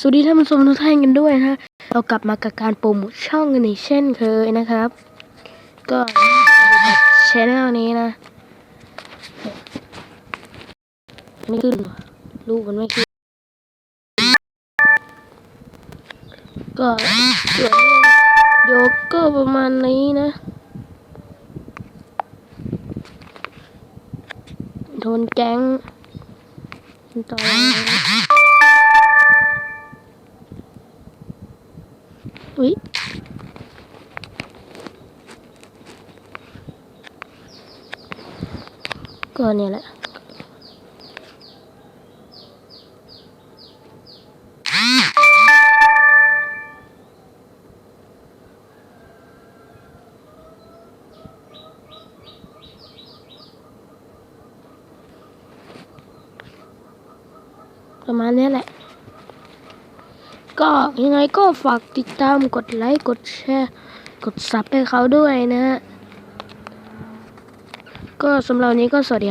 สวัสดีท่านผู้ชมทุกท่านกันด้วยนะเรากลับมากับการโปรโมทช่องกันอีกเช่นเคยนะครับ ก็อยู่กับชแนลนี้นะไม่ขึ้นลูกมันไม่ขึ้นก็ส่วนเดี๋ยวก็ประมาณนี้นะโดนแก๊งต่อ Ui. Còn này lại. Kemana lek? ก็ยังไงก็ฝากติดตามกดไลค์กดแชร์ กดซับให้เขาด้วยนะฮะ ก็สำหรับวันนี้ก็สวัสดี